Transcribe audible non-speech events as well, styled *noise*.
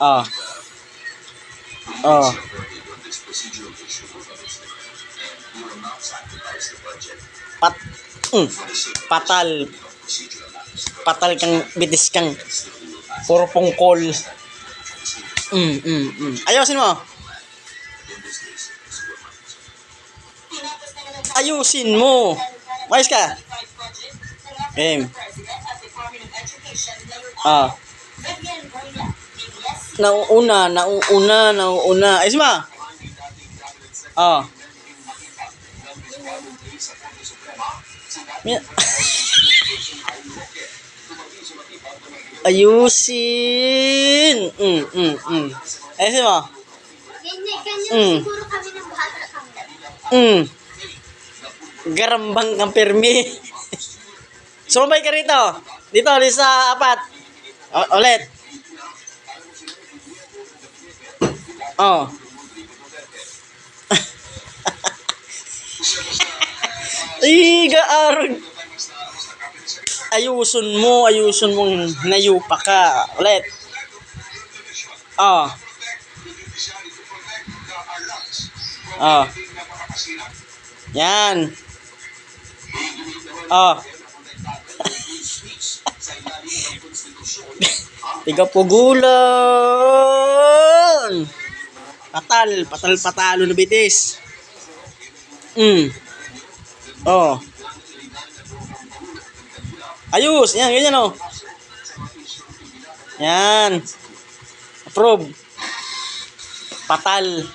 Ah. Oh. Pat mm, patal. Patal kang bitis kang puro pungkol. Mm, mm, mm. Ayusin mo. Ayusin mo. Mayos ka. Game. Ah. Nauuna, nauuna, nauuna. Ayos mo. Ah. *laughs* Ayusin. Mm, mm, mm. Ayusin mo. Mm. Mm. Garambang kang permi. *laughs* Sumabay ka rito. Dito sa apat. O- ulit. Oh. Iga arag. Ayusun mo, ayusun mong nayupa ka. Ulit. Oh. Oh. Yan. Oh. *laughs* Tiga pugulan. Patal, patal patalo na bitis. Mm. Oh. Ayos, yan, ganyan oh. Yan. Approve. Patal.